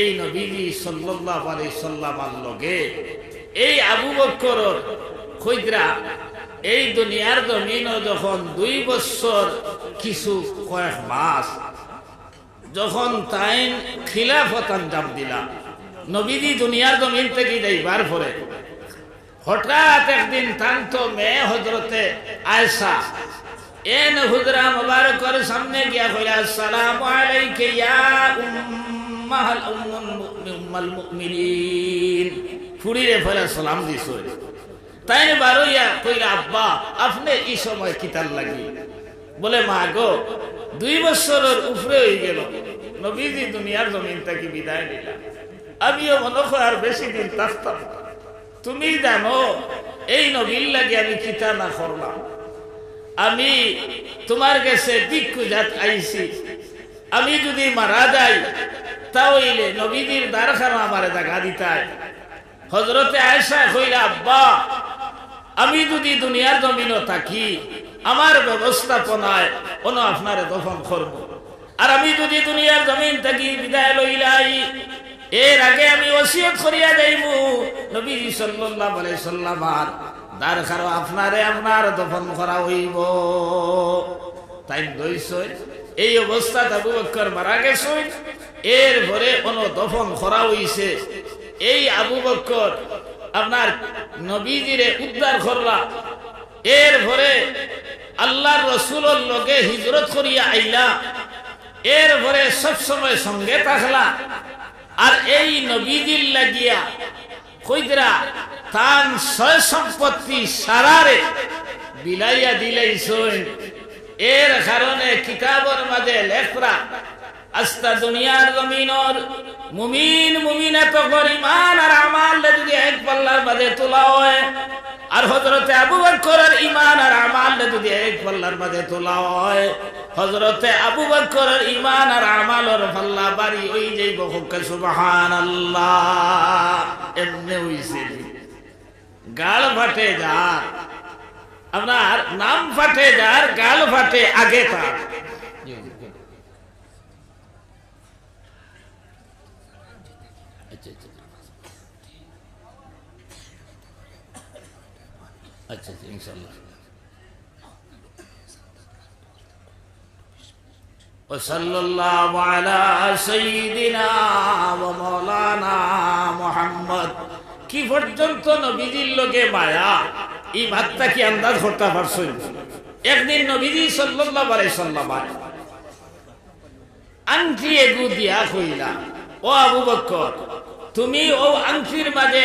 এই নবীজি সাল্লাল্লাহু আলাইহি সাল্লামার লগে এই আবু বকর খৈদরা, এই দুনিয়ার জমিনও যখন দুই বছর কিছু কয়েক মাস যখন তাই খিলাফত আঞ্জাম দিলা, নবীজি দুনিয়ার জমিন থেকে যাইবার পরে হঠাৎ একদিন তান্ত মেয়ে হজরতে আয়সা এন হুজরা মুবারকর সামনে গিয়া কইলা, আসসালামু ইয়া উম্মাহাল উম্মাল মুমিনিন। ফুরিরে ফেলা সালাম দিছ। তাই বারোইয়া কইলা আব্বা, আপনি এই সময় কিতার লাগি? বলে, মা গো, দুই বছরের উপরে হয়ে গেল। নবীজি দুনিয়ার জমিন থেকে বিদায় নিলাম আমিও মনে আর বেশি দিন থাকতাম তুমি জানো, এই নবীর লাগে আমি কিতা না করলাম। আমি তোমার কাছে ভিক্ষু জাত আইছি। আমি যদি মারা যাই তাহলে নবীজির দ্বারখানা আমার দেখা দিতাই হজরতে আয়সা কইলা, আব্বা, আমি যদি দুনিয়ার জমিনও থাকি, আমার ব্যবস্থাপনায় কোনো আপনার দফন করব। আর আমি যদি দুনিয়ার জমিন থাকি বিদায় লইলাই, এর আগে আমি ওসিয়ত করিয়া যাইব। নবী সাল্লাল্লাহু আলাইহি সাল্লামার দার খারো আপনারে আপনার দফন করা হইব। তাই দইছই এই অবস্থা আবু বকর মারা গেছই এর ভরে কোনো দফন করা হইছে। এই আবু বকর আপনার নবীজিরে উদ্ধার করলা। এর ভরে আল্লাহর রসুলের লগে হিজরত করিয়া আইলা। এর পরে সবসময় সঙ্গে থাকলা। আর এই নবীজির লাগিয়া কইদরা তান সয় সম্পত্তি সারারে বিলাইয়া দিলাইছই। এর কারণে কিতাবর মাঝে লেখরা আস্তা দুনিয়ার জমিনর মুমিন, মুমিনে তো ইমান আর আমাল যদি এক পাল্লার মাঝে তোলা হয়, আর হজরতে আবু বকরের ইমান আর আমাল যদি এক পাল্লার মাঝে তোলা হয় হজরতে আবু বকরের ইমান আর আমালর পাল্লা বাড়ি ওই যে বহুকে সুবহানাল্লাহ, এমনি হইছে। গাল ফাটে যার, আপনার নাম ফাটে যার, গাল ফাটে আগে তার আচ্ছা আচ্ছা আচ্ছা আচ্ছা ইনশাল্লাহ وصلى الله على سيدنا ومولانا محمد কি পর্যন্ত নবীজির লোকে মায়া এই ভাতটা কি আন্দাজ করতে পারছো একদিন নবীজি সাল্লাল্লাহু আলাইহি সাল্লাম আংটি এগু দিয়া কইলা ও আবু বকর তুমি ও আংটির মাঝে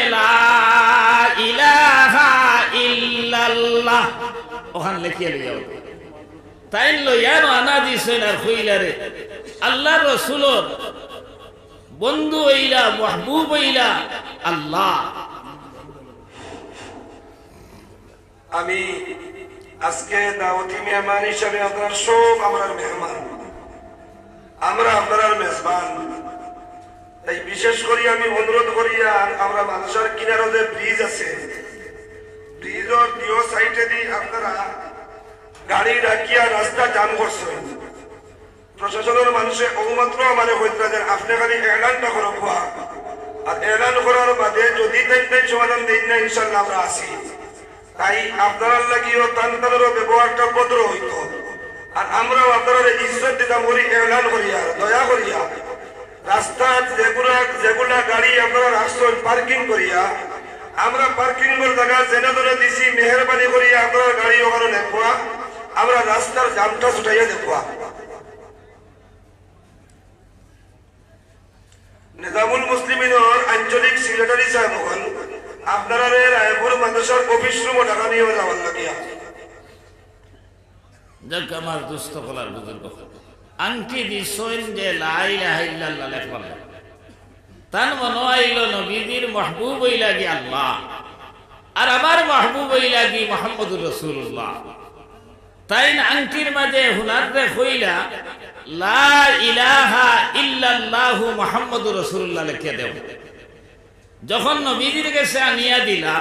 ওখানে লিখিয়ে লইয়া তাই লইয়া আনা দিছেন আর কইলারে আল্লাহ রসুলর বন্ধু হইলা, মাহবুব হইলা আল্লাহ। আমি আজকে দাওয়াতি মেহমান হিসাবে আপনার সব আমার মেহমান। আমরা আপনার মেজবান। তাই বিশেষ করে আমি অনুরোধ করি, আর আমরা মানুষের কিনারো যে ব্রিজ আছে ব্রিজের দুই সাইডে দিয়ে আপনারা গাড়ি রাখিয়া রাস্তা জাম করছেন প্রশাসনের মানুষে অবমাত্র মানে হইতাদের আপনি খালি এলানটা করো খোয়া আর এলান করার বাদে যদি দেন সমাধান দিন না ইনশাল্লাহ আমরা আসি তাই আপনার লাগিও তান্তাদেরও ব্যবহারটা ভদ্র হইত আর আমরাও আপনার ইজ্জত দিতাম করি এলান করিয়া দয়া করিয়া রাস্তার যেগুলা যেগুলা গাড়ি আপনারা রাস্তায় পার্কিং করিয়া, আমরা পার্কিং এর জায়গা দিছি মেহরবানি করিয়া আপনার গাড়ি ওখানে দেখবা আমরা রাস্তার জামটা ছুটাইয়া দেখবা নিজামুল মুসলিমিনের আঞ্চলিক সেক্রেটারি সাহেব হন আপনারা রায়পুর মাদ্রাসার অফিস আমার দুস্থ কলার বুজুর্গ আংটি দিছইন যে লাই লাহাইল্লাহ লেখল তান মনে আইল নবীজির মাহবুব হইলা কি আল্লাহ। আর আমার মাহবুব হইলা কি মোহাম্মদুর রসুল্লাহ তাই আংটির মাঝে হুনারে হইলা লা ইলাহা ইল্লাল্লাহু মুহাম্মাদুর রাসূলুল্লাহ লিখে দেও। যখন নবীজির কাছে আনিয়া দিলা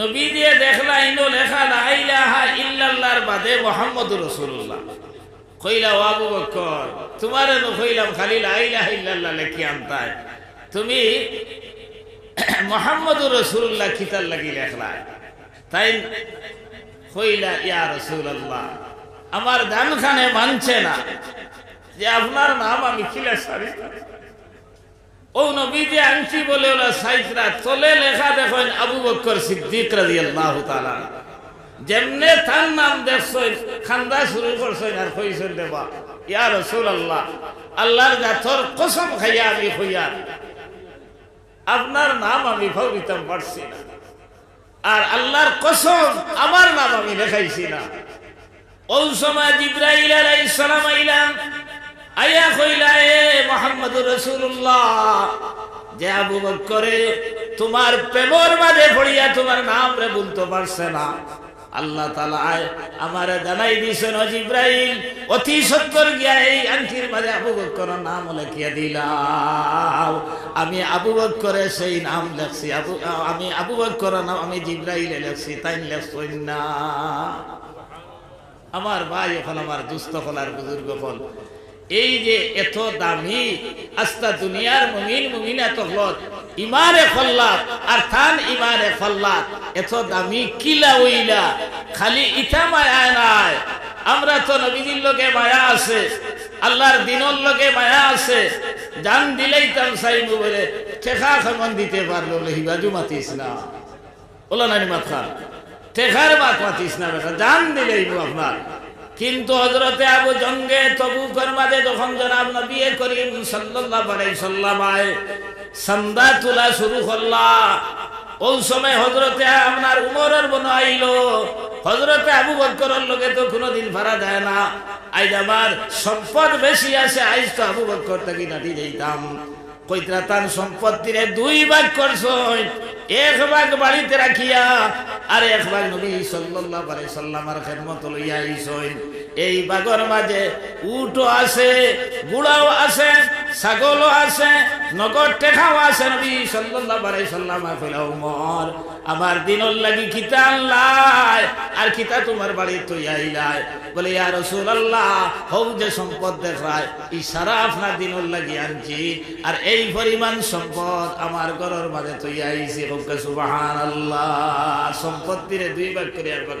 নবী দিয়ে দেখলা, ইনো লেখা লা ইলাহা ইল্লাল্লাহর বাদে মুহাম্মাদুর রাসূলুল্লাহ। কইলা আবু বকর কইলাম খালি ইল্লাল্লাহ লেখি আনতায়। তুমি লাগি তাই কইলা ইয়া আমার দান খানে মানছে না যে আপনার নাম আমি খিলে সারি। ও নবী যে আংটি বলে ওলা সাইতরা তলে লেখা দেখেন আবু বকর সিদ্দিক রাদিয়াল্লাহু তাআলা। যেমনে তার নাম দেখছেন খান্দা শুরু করছেন আর কইছেন দেবা। ইয়া রাসূলুল্লাহ, আল্লাহর জাতর কসম খাইয়া আমি হইয়া, আপনার নাম আমি ভাবিতাম পারছি না। আর আল্লাহর কসম, আমার নাম আমি লেখাইছি না। ওই সময় জিব্রাইল আলাইহিস সালাম আইলাম, আয়া কইলা, এ মোহাম্মদুর রাসূলুল্লাহ, যে আবু বকরে তোমার প্রেমর মাঝে পড়িয়া তোমার নাম রে বলতে পারছে না। আল্লাহ তালা আমার জানাই দিছেন ও জিব্রাইল। অতি সত্তর গিয়া এই আংটির মাঝে আবু বকর নাম লেখিয়া দিলাম। আমি আবু বকরে সেই নাম লেখছি, আবু, আমি আবু বকর নাম আমি জিব্রাইলে লেখছি, তাই লেখছই না। আমার ভাই এখন আমার দুস্থ হলার বুজুর্গ ফল। এই যে এত দামি, আস্তা দুনিয়ার মুমিন মুমিনা তহলত ইমারে ফল্লাত আর থান ইমারে ফল্লাত এত দামি কিলা উইলা, খালি ইটা মায়া নাই। আমরা তো নবীজির লোকে মায়া আছে, আল্লাহর দিনর লোকে মায়া আছে। জান দিলেই তার সাইব বলে, ঠেকা খমন দিতে পারল হিবাজু মাতিস না। ওলা নানি মাত খান টেকার বাত মাতিস না বেটা, জান দিলেই আপনার। কিন্তু হজরতে আবু জঙ্গে তবুকের মাঝে যখন জনাব নবী করিম সাল্লাল্লাহু আলাইহি সাল্লামায় সান্দা তোলা শুরু করলা। ওই সময় হজরতে আপনার উমরের বন আইলো। হজরতে আবু বকরের লগে তো কোনোদিন ভাড়া দেয় না। আইজ আমার সম্পদ বেশি আছে আইজ তো আবু বকর থেকে নাটি যাইতাম। কইতরা, তার সম্পত্তিরে দুই ভাগ করছই এক ভাগ বাড়িতে রাখিয়া, আর এক ভাগ নবী সাল্লাল্লাহু আলাইহি সাল্লামার খেদমত লইয়া আইছই এই বাগর মাঝে উটও আছে গুড়াও আছে ছাগলও আছে নগদ টেকাও আছে নবী সাল্লাল্লাহু আলাইহি সাল্লামা। কইলা উমর, আমার দিনর লাগি কিতা আল্লাহ, আর কিতা তোমার বাড়ি তুই আইলাই বলে, ইয়া রাসূলুল্লাহ হৌ যে সম্পদ দেখায়, ইশারা আপনার দিনর লাগি আনছি, আর এই পরিমাণ সম্পদ আমার ঘরের মাঝে তুই আইছি। হোকে সুবহানাল্লাহ সম্পত্তিরে দুই ভাগ করে আর ভাগ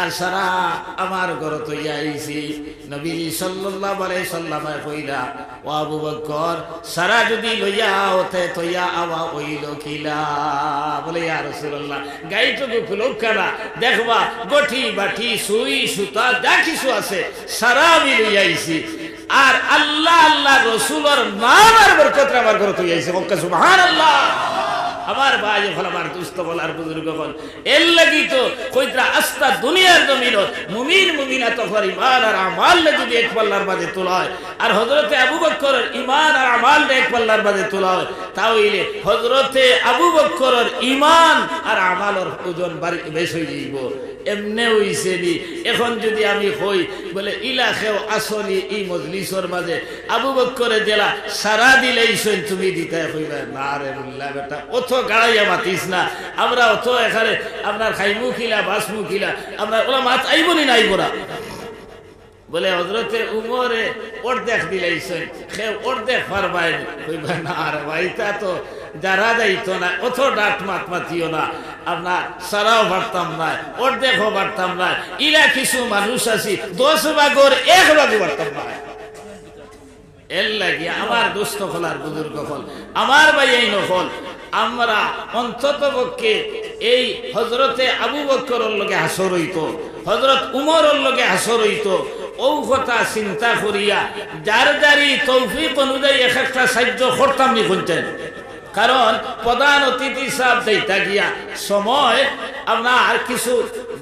আর সারা আমার ঘর তো আইছি নবী সাল্লাল্লাহু আলাইহি সাল্লামে কইলা, ও আবু বকর সারা যদি লইয়া ওতে তইয়া আওয়া ওইল কিলা বলে, ইয়া রাসূলুল্লাহ গাইটুকু খুলো কানা? দেখবা, গঠি বাটি সুই, সুতা, যা কিছু আছে, সারা আমি লইয়া আইছি। আর আল্লাহ আল্লাহ, রসুলর নাম আর বরকত আমার ঘর তুই আইছে মক্কা সুবহানাল্লাহ। আমার ভাই হল আমার দুস্থ বলার বুজুর্গ বল। এর লাগি তো কইতরা আস্তা দুনিয়ার জমিন মুমিন মুমিনা তখন ইমান আর আমাল যদি এক পাল্লার মাঝে তোলা আর হজরতে আবু বক্কর ইমান আর আমাল এক পাল্লার মাঝে তোলা তাহলে হজরতে আবু বক্কর ইমান আর আমালর ওজন বাড়ি বেশ হয়ে যাইব। এমনে হইছে নি। এখন যদি আমি হই, বলে ইলাখেও আসলি এই মজলিসর মাঝে। আবু বক্করে দিলা সারা দিলেই সইন তুমি দিতে হইবে। না রে বললা বেটা, অত গাড়াইয়া মাতিস না। আমরা অত এখানে আপনার খাইমু খিলা বাসমু খিলা, আমরা ওরা মাত আইব নি না আইব না। বলে হজরতে উমরে অর্ধেক দিলাইছেন সে অর্ধেক পারবাই কইবা, না আর ভাইটা তো যারা যাইতো না অত ডাট মাত মাতিও না। আপনার সারাও পারতাম না, অর্ধেকও পারতাম না। ইলা কিছু মানুষ আছি, দশ ভাগর এক ভাগও পারতাম না। এর লাগি আমার দুস্থ হলার বুজুর্গ হল, আমার ভাই এই নফল আমরা অন্তত পক্ষে এই হজরতে আবু বক্করের লগে হাসর হইত হজরত উমরের লগে হাসর হইত। ও কথা চিন্তা করিয়া, যার যারি তৌফিক অনুযায়ী এক একটা সাহায্য করতাম নি শুনতেন কারণ প্রধান অতিথি সাহেব দেইতা গিয়া সময় আপনার কিছু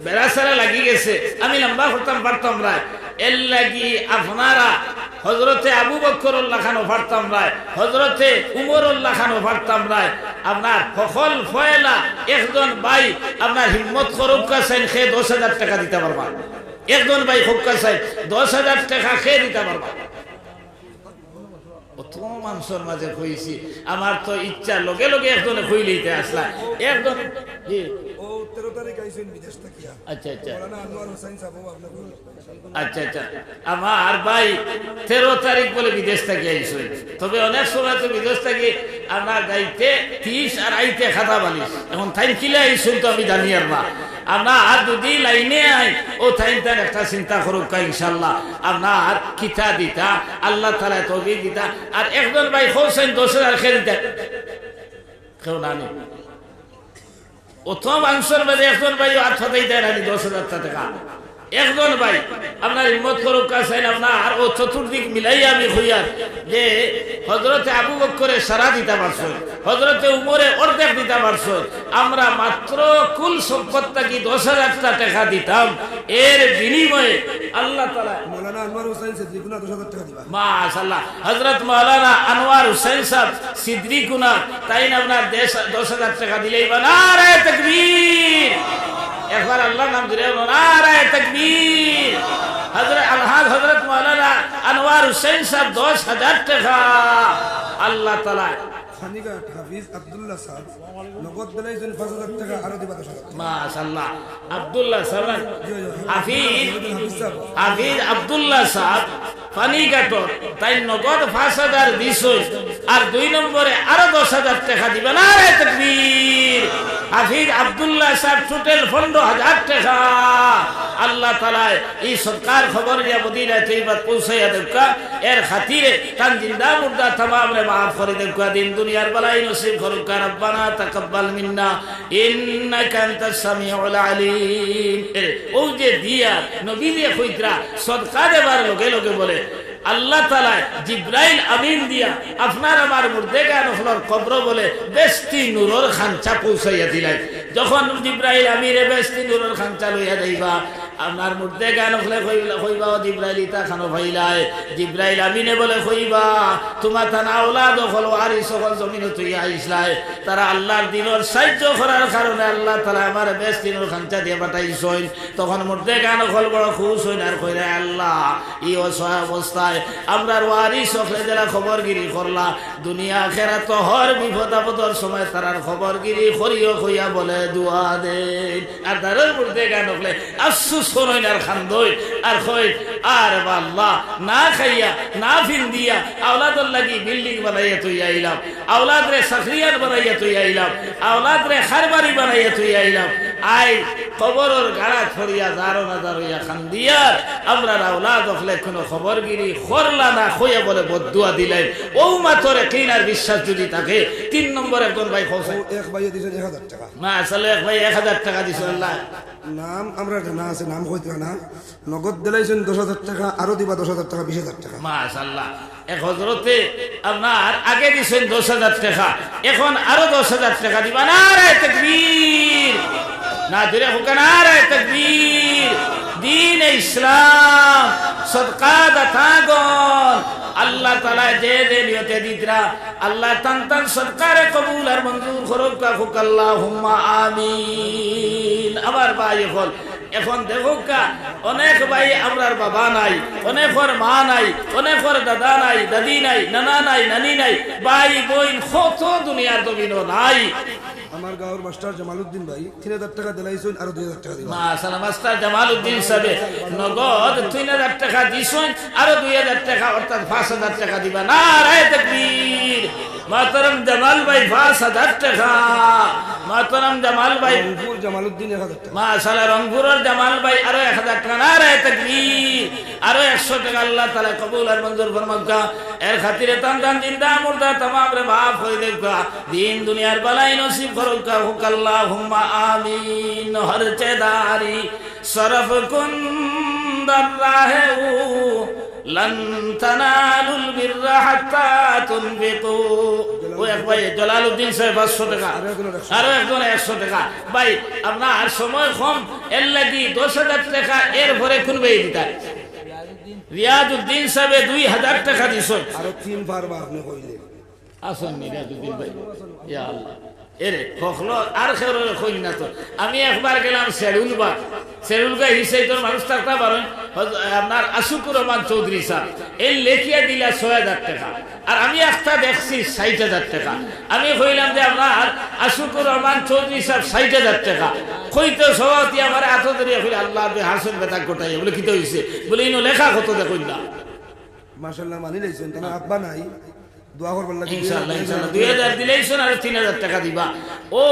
বেড়াচারা লাগি গেছে। আমি লম্বা করতাম পারতাম রায় এর লাগি আপনারা হজরতে আবু বক্কর খানো পারতাম রায় হজরতে উমর খানো পারতাম রায় আপনার ফখল ফয়লা একজন ভাই আপনার হিম্মত করুক কাছেন সে দশ হাজার টাকা দিতে পারবা। একজন ভাই খুব কাছেন দশ হাজার টাকা খেয়ে দিতে পারবা। মানুষের মাঝে খুঁজছি আমার তো ইচ্ছা লগে লগে একজনে খুঁজলিতে আসলাম একজন তেরো তারিখ আইসেন বিদেশ থাকিয়া। আচ্ছা আচ্ছা। আনোয়ার হোসেন সাহেব আচ্ছা আচ্ছা। আমার ভাই তেরো তারিখ বলে বিদেশ থেকে আইসো তবে অনেক সময় তো বিদেশ থেকে আমরা গাইতে তিরিশ আর আইতে খাতা বালিশ। এখন থাইন কিলে আইসুন তো আমি জানি আর না। আমরা আর যদি লাইনে আই ও থাইন তার একটা চিন্তা করুক ইনশাল্লাহ আপনার কিতা দিতা আল্লাহ তালা তবে দিতা। আর একজন ভাই হোসেন দশ হাজার খেয়ে দিতা কেউ না নেই প্রথম অংশের মধ্যে এখন ভাই আট ফাটাই দেয় দশ হাজার টাকা। একজন ভাই আপনার হিম্মত করুক আপনার ও চতুর্দিক মিলাই আমি হইয়ার যে হজরতে আবু বক্করে সারা দিতে পারছ হজরতে উমরে অর্ধেক দিতে পারছ আমরা মাত্র কুল সম্পদটা কি দশ হাজার টাকা দিতাম। এর বিনিময়ে আল্লাহ তালা মাশাল্লাহ হজরত মৌলানা আনোয়ার হুসেন সাহেব সিদ্দিকুনা তাই না আপনার দেশ দশ হাজার টাকা দিলেই বা নারায় তকবীর। একবার আল্লাহ নাম দিলে নারায় তকবীর হজরত আলহাজ হজরত মৌলানা আনোয়ার হুসেন সাহেব দশ হাজার টাকা আল্লাহ তালা আরও আর দুই নম্বরে আরও দশ হাজার টাকা দিবে না তকবীর হাফিজ আব্দুল্লাহ সাহেব টোটাল পনেরো হাজার টাকা। আল্লাহ তালায় এই সরকার খবর দিয়া মদিনা তৈবাত পৌঁছাইয়া দেখা এর খাতিরে তান জিন্দা মুর্দা তমাম রে মাফ করে দেখা দিন দুনিয়ার বালাই নসিব করুক রব্বানা তাকাব্বাল মিন্না। ইন্নাকা আনতাস সামিউল আলিম। ও যে দিয়া, নবী দিয়ে কইতরা সদকা দেবার লগে লগে বলে আল্লাহ তালা জিব্রাইল আমিন দিয়া আপনার আমার মুর্দে গান হলর কবর বলে বেস্তি নূরর খাঞ্চা পৌঁছাইয়া দিলাই। যখন জিব্রাইল আমিরে বেস্তি নূরর খাঞ্চা লইয়া যাইবা আপনার মুর্দে গান হলে কইবা ও জিব্রাইল, ইতা খানো ভাইলাই। জিব্রাইল আমিনে বলে কইবা তোমার থানা ওলাদ হল আরি সকল জমিনে তুই আইসলাই। তারা আল্লাহর দিনের সাহায্য করার কারণে আল্লাহ তালা আমার বেস্তি নূর খাঞ্চা দিয়ে পাঠাইছইন তখন মুর্দে গান হল বড় খুশ হইন আর কইরা আল্লাহ, ই অসহায় অবস্থায় আমরা ওয়ারি সকলে যারা খবরগিরি করলা, দুনিয়া খেরা তো হর বিপদ আপদর সময় তারার খবরগিরি করিও কইয়া বলে, দুয়া দে। আর তারের মধ্যে গান হলে, আফসুস করইন আর খান্দই আর কই, আর আল্লাহ না খাইয়া, না ফিন দিয়া, আওলাদর লাগি বিল্ডিং বানাইয়া তুই আইলাম আওলাদ রে সাকরিয়ার বানাইয়া তুই আইলাম আওলাদ রে খারবারি বানাইয়া তুই আইলাম আই খবরের গাড়া ছড়িয়া জারো না জারইয়া খান্দিয়ার আমরা আওলাদ হলে কোনো খবরগিরি করলা না খইয়া বলে বদুয়া দিলেন। ও মাতরে কিনার বিশ্বাস যদি থাকে তিন নম্বর একজন ভাই খোঁজে এক ভাইয়ে দিয়েছেন এক হাজার টাকা। না আসলে এক ভাই এক হাজার টাকা দিছিল আল্লাহ। নাম আমরা জানা আছে নাম হইতে না। নগদ দিলাইছেন দশ হাজার টাকা আরও দিবা দশ হাজার টাকা বিশ হাজার টাকা। মাশাল্লাহ এক হজরতে আপনার আগে দিছেন দশ হাজার টাকা এখন আরও দশ হাজার টাকা দিবা। না রে তকবীর। না দূরে হোক না রে তকবীর। দিন ইসলাম, সদকা দাতাগণ আল্লাহ তালা যে যে নিয়তে দিতরা আল্লাহ তান তান সরকারে কবুল আর মঞ্জুর করুক কাকুক আল্লাহ হুম্মা আমিন। আবার ভাই হল এখন দেখুক অনেক ভাই আমরার বাবা নাই অনেকর মা নাই অনেকর দাদা নাই দাদি নাই নানা নাই নানি নাই ভাই বোন কত দুনিয়ার দবিনো নাই। আমার গাঁৱৰ মাষ্টাৰ জামালুদ্দিন ভাই তিন হাজার টাকা দিলাইছেন আরও দুই হাজার টাকা দিবা মাসালা মাস্টার জামালউদ্দিন সাহেব নগদ তিন হাজার টাকা দিছেন আরও দুই হাজার টাকা অর্থাৎ পাঁচ হাজার টাকা দিবা। না রায় তকবীর। মাতরম জামাল ভাই পাঁচ হাজার টাকা। মাতরম জামাল ভাই রংপুর জামালুদ্দিন এক হাজার টাকা। মাশাআল্লাহ রংপুরের জামাল ভাই, আরও এক হাজার টাকা। না রে তকবীর, আরও একশো টাকা আল্লাহ তালা কবুল আর মঞ্জুর ফরমাক্কা এর খাতিরে তান তান জিন্দা মুর্দা তামাম রে মাফ হয়ে দেখা দিন দুনিয়ার বালাই নসিব ফরকা হুক আল্লাহ হুম্মা আমিন হর চেদারি সরফ কুন্দর রাহে ও এক ভাই জলালউদ্দিন সাহেব 500 টাকা। আরও একজন একশো টাকা। ভাই আপনার সময় কম এর লাগি দশ হাজার টাকা এর দিতা সাহেবে হাজার টাকা আরও তিন আপনি আসুন নি রিয়াজ উদ্দিন ভাই। ইয়া আল্লাহ। এরে কখলো আর খেয়ে কই না তো। আমি একবার গেলাম সেরুল বাগ। সেরুল গাই হিসেবে তোর মানুষ থাকতে পারেন আপনার আশুকুর রহমান চৌধুরী সাহেব এই লেখিয়া দিলা ছয় হাজার টাকা। আর আমি একটা দেখছি ষাট হাজার টাকা। আমি কইলাম যে আপনার আশুকুর রহমান চৌধুরী সাহেব ষাট হাজার টাকা। কইতে সভাপতি আমার এত দেরি কইলে আল্লাহ হাসন বেতা গোটাই বলে কিতে হইছে। বলে, ইনো লেখা কত দেখুন না। মাশাল্লাহ মানি লাইছেন, তাহলে আব্বা নাই। দোয়া করবার লাগে ইনশাআল্লাহ ইনশাআল্লাহ। দুই হাজার দিলেই টাকা দিবা। ও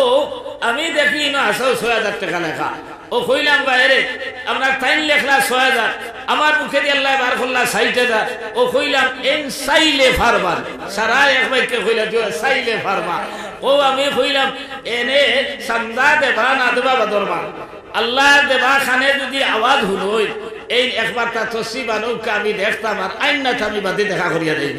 আমি দেখি না ছয় হাজার টাকা লেখা। ও কইলাম বাইরে আপনার টাইম লেখলা ছয় হাজার। আমার মুখে দিয়ে আল্লাহ বার করলা ষাট হাজার। ও কইলাম এন সাইলে ফারবার সারা এক বাইকে কইলা দিও সাইলে ফারবা ও আমি কইলাম এনে সান্দা দেবা না দেবা আল্লাহ দেবা খানে যদি আওয়াজ হলোই এই একবার তা তসি বানুকে আমি দেখতাম আর আইন না আমি বাদে দেখা করিয়া দেব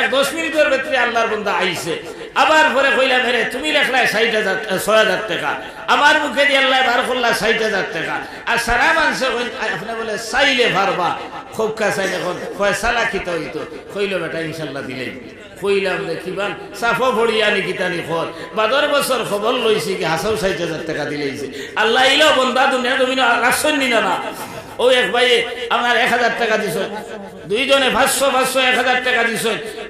এক দশ মিনিটের ভেতরে আল্লাহর বন্ধা আইছে। আবার পরে কইলাম হেরে তুমি লেখলাই ষাট হাজার ছয় হাজার টাকা। আমার মুখে দিয়ে আল্লাহ বার করলা ষাট হাজার টাকা। আর সারা মানুষে আপনি বলে, চাইলে ভারবা খুব কাছাই এখন ফয়সালা খিত হইতো। কইল, বেটা, ইনশাল্লাহ দিলেই। কইলাম যে কিবান সাফো ভরিয়া নি কিতানি খর। বাদর বছর খবর লইছি কি হাসাও ষাট হাজার টাকা দিলেইছে। আল্লাহ ইলো বন্ধা দুনিয়া তুমি রাখছেন না। ও এক ভাই আমার এক হাজার টাকা দিছ। দুইজনে পাঁচশো পাঁচশো এক হাজার টাকা দিছ।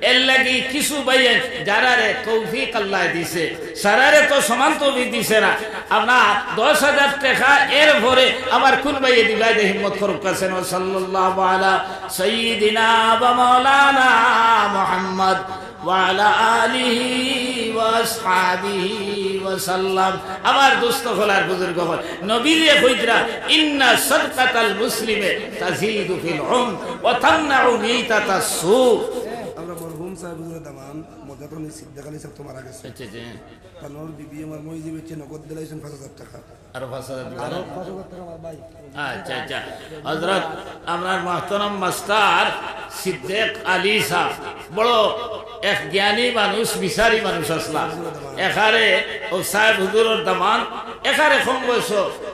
এর লাগি কিছু বাইয়ে যারা রে তৌফিক আল্লাহ দিছে, সারারে তো সমান তৌফিক দিছে না। আপনার দশ হাজার টাকা এর ভরে আমার কোন বাইয়ে দিবাই দে হিম্মত করুক কাছেন সাল্লাল্লাহু আলা সাইয়্যিদিনা ওয়া মাওলানা মুহাম্মদ وعلى آله وأصحابه وسلم আমার দোস্ত হলার বুজুর্গ হল নবীরে কইতরা ইন্না সাদকাতাল মুসলিমে তাজিদু ফিল উম ওয়া তামনাউ মিতাতাস সু আমরা মরহুম সাহেবের দামান মজাতনি সিদ্দাকালি সাহেব তো মারা গেছে বিবি আমার মই বেচে নগদ দিলাইছেন পাঁচ হাজার টাকা। আরও পাঁচ হাজার আরও পাঁচ হাজার টাকা আমার ভাই। আচ্ছা আচ্ছা। হজরত আপনার মাহতরম মাস্টার সিদ্দেক আলী সাহ বড় এক জ্ঞানী মানুষ বিচারি মানুষ আসলাম এখারে ও সাহেব হুজুরের দামান এখারে কম বয়স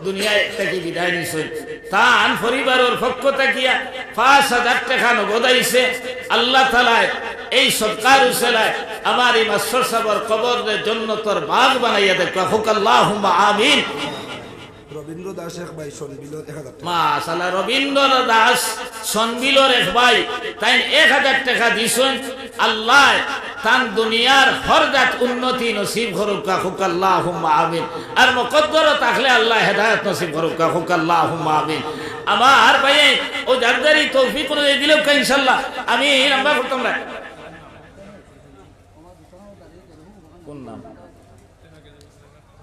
দুনিয়ায় থেকে বিদায় নিছেন। তান পরিবারের পক্ষ থাকিয়া পাঁচ হাজার টাকা নগদ আইছে। আল্লাহ তালায় এই উসেলায় আমার এই মাস্টার সাহেবের কবরের জন্য তোর বাঘ বানাইয়া দেখো হুক আল্লাহ আমিন। রবীন্দ্র দাস এক ভাই এক হাজার মাশাল্লাহ রবীন্দ্র দাস সনবিলর এক ভাই। তাই এক হাজার টাকা দিছেন। আল্লাহ তান দুনিয়ার হরজাত উন্নতি নসিব করুকা। হুক আল্লাহ আমিন। আর মকদ্দর থাকলে আল্লাহ হেদায়ত নসিব করুকা। হুক আল্লাহ আমিন। আমার ভাই ও জারদারি তৌফিক করে দিল ইনশাল্লাহ আমি লম্বা করতাম না কোন নাম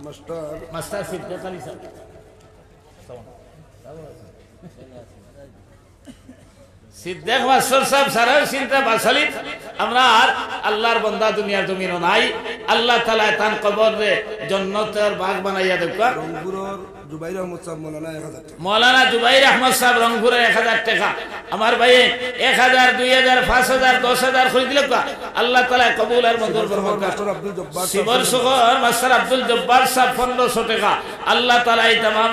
master master Siddique Ali sir Siddique master সাহেব চিন্তা বাসালি আমরা আর আল্লাহর বন্দা দুনিয়ার তুমি নাই। আল্লাহ তালা তান কবর রে জন্নতের বাঘ বানাইয়া দেখবা জুবাইর আহমদ সাহেব মৌলানা এক হাজার টাকা। মৌলানা জুবাইর আহমদ সাহেব রংপুরের এক হাজার টাকা। আমার ভাই এক হাজার দুই হাজার পাঁচ হাজার দশ হাজার করে দিল আল্লাহ তালা কবুল আর মাস্টার আব্দুল জব্বার সাহেব। পনেরোশো টাকা। আল্লাহ তালা এই তাম